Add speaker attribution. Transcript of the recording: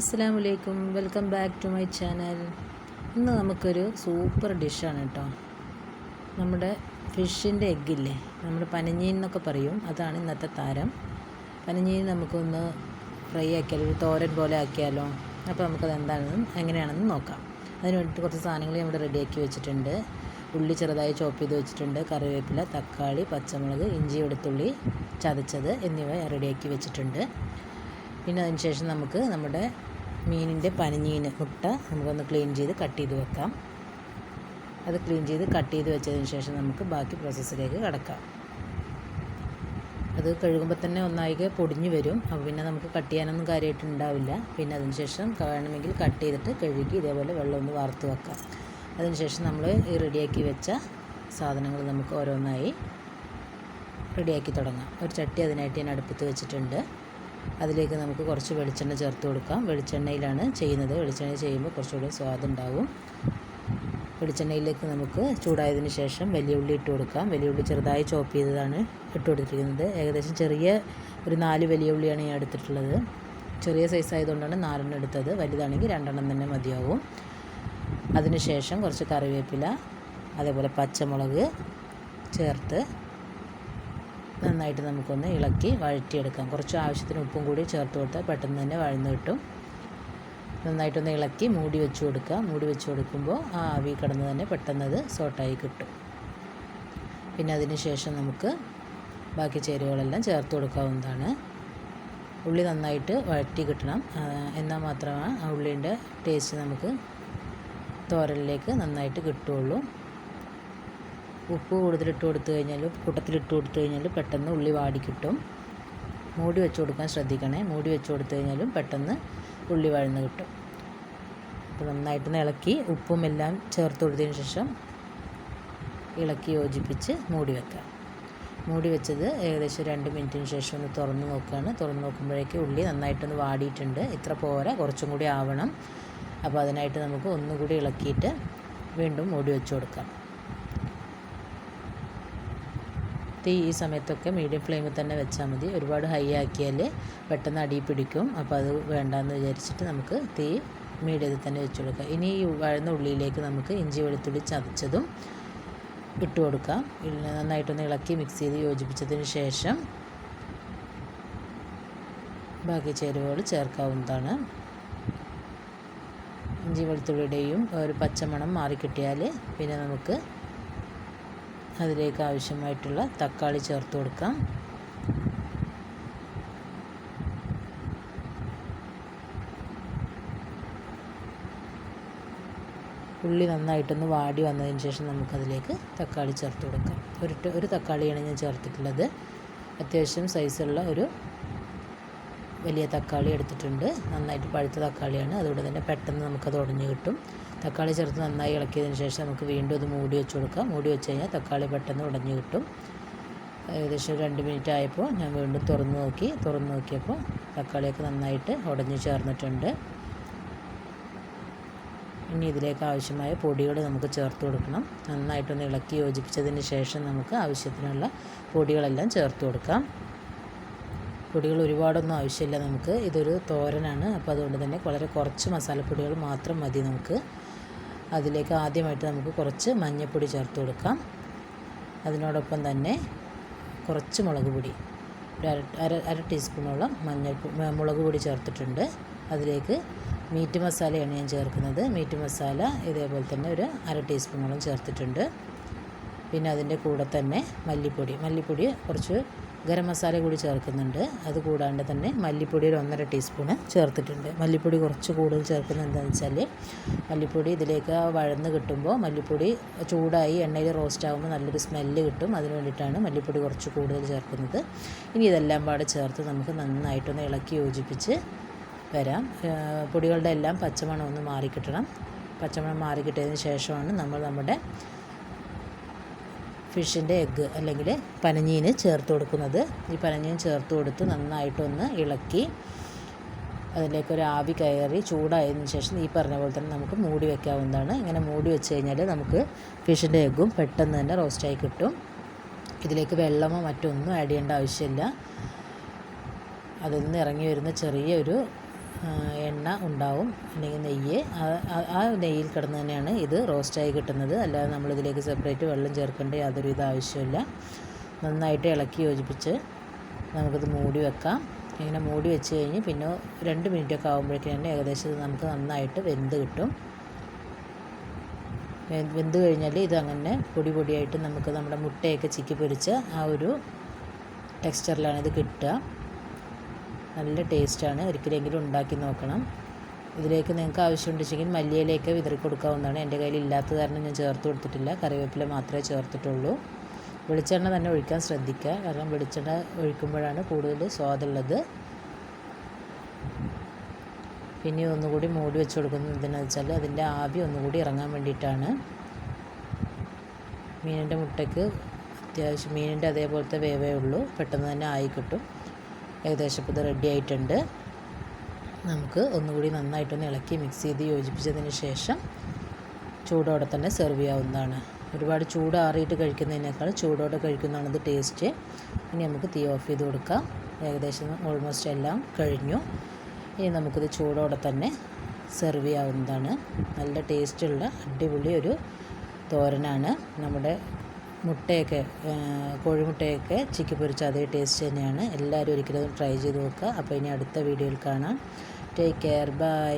Speaker 1: അസ്സാം വലൈക്കും welcome back to my channel. ഇന്ന് നമുക്കൊരു സൂപ്പർ ഡിഷാണ് കേട്ടോ നമ്മുടെ ഫിഷിന്റെ എഗ്ഗില്ലേ? നമ്മൾ പനഞ്ഞീൻ എന്നൊക്കെ പറയും. അതാണ് ഇന്നത്തെ താരം. പനഞ്ഞീൻ നമുക്കൊന്ന് ഫ്രൈ ആക്കിയാലോ ഒരു തോരൻ പോലെ ആക്കിയാലോ? അപ്പോൾ നമുക്കത് എന്താണെന്ന് എങ്ങനെയാണെന്ന് നോക്കാം. അതിന് വേണ്ടിയിട്ട് കുറച്ച് സാധനങ്ങൾ ഇവിടെ റെഡിയാക്കി വെച്ചിട്ടുണ്ട്. ഉള്ളി ചെറുതായി ചോപ്പ് ചെയ്ത് വെച്ചിട്ടുണ്ട്. കറിവേപ്പില തക്കാളി പച്ചമുളക് ഇഞ്ചി വെളുത്തുള്ളി ചതച്ചത് എന്നിവ റെഡിയാക്കി വെച്ചിട്ടുണ്ട്. പിന്നെ അതിന് ശേഷം നമുക്ക് നമ്മുടെ മീനിന്റെ പനിഞ്ഞീന് മുട്ട നമുക്കൊന്ന് ക്ലീൻ ചെയ്ത് കട്ട് ചെയ്ത് വെക്കാം. അത് ക്ലീൻ ചെയ്ത് കട്ട് ചെയ്ത് വെച്ചതിന് ശേഷം നമുക്ക് ബാക്കി പ്രോസസ്സിലേക്ക് കടക്കാം. അത് കഴുകുമ്പോൾ തന്നെ ഒന്നായിക പൊടിഞ്ഞു വരും. അപ്പോൾ പിന്നെ നമുക്ക് കട്ട് ചെയ്യാനൊന്നും കാര്യമായിട്ട് ഉണ്ടാവില്ല. പിന്നെ അതിന് ശേഷം വേണമെങ്കിൽ കട്ട് ചെയ്തിട്ട് കഴുകി ഇതേപോലെ വെള്ളം ഒന്ന് വാർത്ത് വെക്കാം. അതിന് ശേഷം നമ്മൾ ഈ റെഡിയാക്കി വെച്ച സാധനങ്ങൾ നമുക്ക് ഓരോന്നായി റെഡിയാക്കി തുടങ്ങാം. ഒരു ചട്ടി അതിനായിട്ട് ഞാൻ അടുപ്പത്ത് വെച്ചിട്ടുണ്ട്. അതിലേക്ക് നമുക്ക് കുറച്ച് വെളിച്ചെണ്ണ ചേർത്ത് കൊടുക്കാം. വെളിച്ചെണ്ണയിലാണ് ചെയ്യുന്നത്. വെളിച്ചെണ്ണ ചെയ്യുമ്പോൾ കുറച്ചുകൂടി സ്വാദുണ്ടാവും വെളിച്ചെണ്ണയിലേക്ക് നമുക്ക് ചൂടായതിന് ശേഷം വലിയ ഉള്ളി ഇട്ട് കൊടുക്കാം. വലിയ ഉള്ളി ചെറുതായി ചോപ്പ് ചെയ്തതാണ് ഇട്ട് കൊടുത്തിരിക്കുന്നത്. ഏകദേശം ചെറിയ ഒരു നാല് വലിയ ഉള്ളിയാണ് ഞാൻ എടുത്തിട്ടുള്ളത്. ചെറിയ സൈസ് ആയതുകൊണ്ടാണ് നാലെണ്ണം എടുത്തത്. വലുതാണെങ്കിൽ രണ്ടെണ്ണം തന്നെ മതിയാവും. അതിനുശേഷം കുറച്ച് കറിവേപ്പില അതേപോലെ പച്ചമുളക് ചേർത്ത് നന്നായിട്ട് നമുക്കൊന്ന് ഇളക്കി വഴറ്റിയെടുക്കാം. കുറച്ച് ആവശ്യത്തിന് ഉപ്പും കൂടി ചേർത്ത് കൊടുത്താൽ പെട്ടെന്ന് തന്നെ വഴന്ന് കിട്ടും. നന്നായിട്ടൊന്ന് ഇളക്കി മൂടി വെച്ച് കൊടുക്കുക. മൂടി വെച്ച് കൊടുക്കുമ്പോൾ ആ ആവി കിടന്ന് തന്നെ പെട്ടെന്ന് അത് സോട്ടായി കിട്ടും. പിന്നെ അതിന് ശേഷം നമുക്ക് ബാക്കി ചേരുവകളെല്ലാം ചേർത്ത് കൊടുക്കാവുന്നതാണ്. ഉള്ളി നന്നായിട്ട് വഴറ്റി കിട്ടണം. എന്നാൽ മാത്രമാണ് ആ ഉള്ളീന്റെ ടേസ്റ്റ് നമുക്ക് തോരലിലേക്ക് നന്നായിട്ട് കിട്ടുകയുള്ളൂ. ഉപ്പ് കൂടുതലിട്ട് കൊടുത്തു കഴിഞ്ഞാൽ കൂട്ടത്തിലിട്ട് കൊടുത്തു കഴിഞ്ഞാൽ പെട്ടെന്ന് ഉള്ളി വാടി കിട്ടും. മൂടി വെച്ച് കൊടുക്കാൻ ശ്രദ്ധിക്കണേ. മൂടി വെച്ച് കൊടുത്തു കഴിഞ്ഞാലും പെട്ടെന്ന് ഉള്ളി വഴന്ന് കിട്ടും. അപ്പോൾ നന്നായിട്ട് ഇളക്കി ഉപ്പും എല്ലാം ചേർത്ത് കൊടുത്തതിന് ശേഷം ഇളക്കി യോജിപ്പിച്ച് മൂടി വെക്കാം മൂടി വെച്ചത് ഏകദേശം രണ്ട് മിനിറ്റിന് ശേഷം ഒന്ന് തുറന്ന് നോക്കുകയാണ്. തുറന്ന് നോക്കുമ്പോഴേക്ക് ഉള്ളി നന്നായിട്ടൊന്ന് വാടിയിട്ടുണ്ട്. ഇത്ര പോരാ കുറച്ചും കൂടി ആവണം. അപ്പോൾ അതിനായിട്ട് നമുക്ക് ഒന്നുകൂടി ഇളക്കിയിട്ട് വീണ്ടും മൂടി വെച്ച് കൊടുക്കാം. തീ ഈ സമയത്തൊക്കെ മീഡിയം ഫ്ലെയിമിൽ തന്നെ വെച്ചാൽ മതി. ഒരുപാട് ഹൈ ആക്കിയാൽ പെട്ടെന്ന് അടി പിടിക്കും. അപ്പോൾ അത് വേണ്ടാന്ന് വിചാരിച്ചിട്ട് നമുക്ക് തീ മീഡിയത്തിൽ തന്നെ വെച്ച് കൊടുക്കാം. ഇനി ഈ വഴുന്ന ഉള്ളിയിലേക്ക് നമുക്ക് ഇഞ്ചി വെളുത്തുള്ളി ചതച്ചതും ഇട്ട് കൊടുക്കാം. നന്നായിട്ടൊന്ന് ഇളക്കി മിക്സ് ചെയ്ത് യോജിപ്പിച്ചതിന് ശേഷം ബാക്കി ചേരുവകൾ ചേർക്കാവുന്നതാണ്. ഇഞ്ചി വെളുത്തുള്ളിയുടെയും ഒരു പച്ചമണം മാറിക്കിട്ടിയാൽ പിന്നെ നമുക്ക് അതിലേക്ക് ആവശ്യമായിട്ടുള്ള തക്കാളി ചേർത്ത് കൊടുക്കാം. ഉള്ളി നന്നായിട്ടൊന്ന് വാടി വന്നതിന് ശേഷം നമുക്കതിലേക്ക് തക്കാളി ചേർത്ത് കൊടുക്കാം. ഒരു ഒരു തക്കാളിയാണ് ഞാൻ ചേർത്തിട്ടുള്ളത്. അത്യാവശ്യം സൈസുള്ള ഒരു വലിയ തക്കാളി എടുത്തിട്ടുണ്ട്. നന്നായിട്ട് പഴുത്ത തക്കാളിയാണ്. അതുകൊണ്ട് തന്നെ പെട്ടെന്ന് നമുക്കത് ഉടഞ്ഞു കിട്ടും. തക്കാളി ചേർത്ത് നന്നായി ഇളക്കിയതിന് ശേഷം നമുക്ക് വീണ്ടും അത് മൂടി വെച്ച് കൊടുക്കാം. മൂടി വെച്ച് കഴിഞ്ഞാൽ തക്കാളി പെട്ടെന്ന് ഉടഞ്ഞു കിട്ടും. ഏകദേശം രണ്ട് മിനിറ്റ് ആയപ്പോൾ ഞാൻ വീണ്ടും തുറന്ന് നോക്കി. തുറന്ന് നോക്കിയപ്പോൾ തക്കാളിയൊക്കെ നന്നായിട്ട് ഉടഞ്ഞു ചേർന്നിട്ടുണ്ട്. ഇനി ഇതിലേക്ക് ആവശ്യമായ പൊടികൾ നമുക്ക് ചേർത്ത് കൊടുക്കണം. നന്നായിട്ടൊന്ന് ഇളക്കി യോജിപ്പിച്ചതിന് ശേഷം നമുക്ക് ആവശ്യത്തിനുള്ള പൊടികളെല്ലാം ചേർത്ത് കൊടുക്കാം. പൊടികൾ ഒരുപാടൊന്നും ആവശ്യമില്ല നമുക്ക്. ഇതൊരു തോരനാണ്. അപ്പോൾ അതുകൊണ്ട് തന്നെ വളരെ കുറച്ച് മസാലപ്പൊടികൾ മാത്രം മതി നമുക്ക്. അതിലേക്ക് ആദ്യമായിട്ട് നമുക്ക് കുറച്ച് മഞ്ഞൾപ്പൊടി ചേർത്ത് കൊടുക്കാം. അതിനോടൊപ്പം തന്നെ കുറച്ച് മുളക് പൊടി. ഒരു അര അര അര ടീസ്പൂണോളം മഞ്ഞൾ മുളക് പൊടി ചേർത്തിട്ടുണ്ട്. അതിലേക്ക് മീറ്റ് മസാലയാണ് ഞാൻ ചേർക്കുന്നത്. മീറ്റ് മസാല ഇതേപോലെ തന്നെ ഒരു അര ടീസ്പൂണോളം ചേർത്തിട്ടുണ്ട്. പിന്നെ അതിന്റെ കൂടെ തന്നെ മല്ലിപ്പൊടി. മല്ലിപ്പൊടി കുറച്ച് ഗരം മസാല കൂടി ചേർക്കുന്നുണ്ട്. അത് കൂടാണ്ട് തന്നെ മല്ലിപ്പൊടി ഒരു ഒന്നര ടീസ്പൂണ് ചേർത്തിട്ടുണ്ട്. മല്ലിപ്പൊടി കുറച്ച് കൂടുതൽ ചേർക്കുന്നത് എന്താണെന്ന് വെച്ചാൽ മല്ലിപ്പൊടി ഇതിലേക്ക് വഴന്ന് കിട്ടുമ്പോൾ മല്ലിപ്പൊടി ചൂടായി എണ്ണയിൽ റോസ്റ്റ് ആകുമ്പോൾ നല്ലൊരു സ്മെല്ല് കിട്ടും. അതിന് വേണ്ടിയിട്ടാണ് മല്ലിപ്പൊടി കുറച്ച് കൂടുതൽ ചേർക്കുന്നത്. ഇനി ഇതെല്ലാം പാടെ ചേർത്ത് നമുക്ക് നന്നായിട്ടൊന്ന് ഇളക്കി യോജിപ്പിച്ച് വരാം. പൊടികളുടെ എല്ലാം പച്ചമണം ഒന്ന് മാറിക്കിട്ടണം. പച്ചമണം മാറിക്കിട്ടതിന് ശേഷമാണ് നമ്മൾ നമ്മുടെ ഫിഷിന്റെ എഗ്ഗ് അല്ലെങ്കിൽ പനഞ്ഞീന് ചേർത്ത് കൊടുക്കുന്നത്. ഈ പനഞ്ഞീൻ ചേർത്ത് കൊടുത്ത് നന്നായിട്ടൊന്ന് ഇളക്കി അതിലേക്ക് ഒരു ആവി കയറി ചൂടായതിനു ശേഷം ഈ പറഞ്ഞ പോലെ തന്നെ നമുക്ക് മൂടി വെക്കാവുന്നതാണ്. ഇങ്ങനെ മൂടി വെച്ച് കഴിഞ്ഞാൽ നമുക്ക് ഫിഷിന്റെ എഗ്ഗും പെട്ടെന്ന് തന്നെ റോസ്റ്റായി കിട്ടും. ഇതിലേക്ക് വെള്ളമോ മറ്റൊന്നും ആഡ് ചെയ്യേണ്ട ആവശ്യമില്ല. അതിൽ നിന്ന് ഇറങ്ങി വരുന്ന ചെറിയൊരു എണ്ണ ഉണ്ടാവും. അല്ലെങ്കിൽ നെയ്യ്. ആ- നെയ്യിൽ കിടന്ന് തന്നെയാണ് ഇത് റോസ്റ്റായി കിട്ടുന്നത്. അല്ലാതെ നമ്മളിതിലേക്ക് സെപ്പറേറ്റ് വെള്ളം ചേർക്കേണ്ട യാതൊരു യാതൊരുവിധ ആവശ്യമില്ല നന്നായിട്ട് ഇളക്കി യോജിപ്പിച്ച് നമുക്കിത് മൂടി വെക്കാം. ഇങ്ങനെ മൂടി വെച്ച് കഴിഞ്ഞ് പിന്നെ രണ്ട് മിനിറ്റൊക്കെ ആകുമ്പോഴേക്കും തന്നെ ഏകദേശം ഇത് നമുക്ക് നന്നായിട്ട് വെന്ത് കിട്ടും. വെന്ത് കഴിഞ്ഞാൽ ഇത് അങ്ങനെ പൊടി പൊടിയായിട്ട് നമുക്ക് നമ്മുടെ മുട്ടയൊക്കെ ചിക്കി പൊരിച്ച ആ ഒരു ടെക്സ്ചറിലാണ് ഇത് കിട്ടുക. നല്ല ടേസ്റ്റാണ്. ഒരിക്കലെങ്കിലും ഉണ്ടാക്കി നോക്കണം. ഇതിലേക്ക് നിങ്ങൾക്ക് ആവശ്യമുണ്ടെങ്കിൽ മല്ലിയിലേക്ക് വിതറി കൊടുക്കാവുന്നതാണ്. എന്റെ കയ്യിൽ ഇല്ലാത്ത കാരണം ഞാൻ ചേർത്ത് കൊടുത്തിട്ടില്ല. കറിവേപ്പില മാത്രമേ ചേർത്തിട്ടുള്ളൂ. വെളിച്ചെണ്ണ തന്നെ ഒഴിക്കാൻ ശ്രദ്ധിക്കുക. കാരണം വെളിച്ചെണ്ണ ഒഴിക്കുമ്പോഴാണ് കൂടുതൽ സ്വാദുള്ളത്. പിന്നെ ഒന്നുകൂടി മൂടി വെച്ച് കൊടുക്കുന്നത് എന്തിനാണെന്ന് വെച്ചാൽ അതിന്റെ ആവി ഒന്നുകൂടി ഇറങ്ങാൻ വേണ്ടിയിട്ടാണ്. മീനിന്റെ മുട്ടയ്ക്ക് അത്യാവശ്യം മീനിന്റെ അതേപോലത്തെ വേവേ ഉള്ളൂ. പെട്ടെന്ന് തന്നെ ആയി കിട്ടും. ഏകദേശം ഇത് റെഡി ആയിട്ടുണ്ട്. നമുക്ക് ഒന്നുകൂടി നന്നായിട്ടൊന്ന് ഇളക്കി മിക്സ് ചെയ്ത് യോജിപ്പിച്ചതിന് ശേഷം ചൂടോടെ തന്നെ സെർവ് ചെയ്യാവുന്നതാണ്. ഒരുപാട് ചൂടാറിയിട്ട് കഴിക്കുന്നതിനേക്കാൾ ചൂടോടെ കഴിക്കുന്നതാണ് ഇത് ടേസ്റ്റ് ഇനി നമുക്ക് തീ ഓഫ് ചെയ്ത് കൊടുക്കാം. ഏകദേശം ഓൾമോസ്റ്റ് എല്ലാം കഴിഞ്ഞു. ഇനി നമുക്കിത് ചൂടോടെ തന്നെ സെർവ് ചെയ്യാവുന്നതാണ്. നല്ല ടേസ്റ്റുള്ള അടിപൊളി ഒരു തോരനാണ് നമ്മുടെ മുട്ടയൊക്കെ കോഴിമുട്ടയൊക്കെ ചിക്കി പൊരിച്ച അതേ ടേസ്റ്റ് തന്നെയാണ്. എല്ലാവരും ഒരിക്കലും ട്രൈ ചെയ്ത് നോക്കുക. അപ്പോൾ ഇനി അടുത്ത വീഡിയോയിൽ കാണാം. Take care bye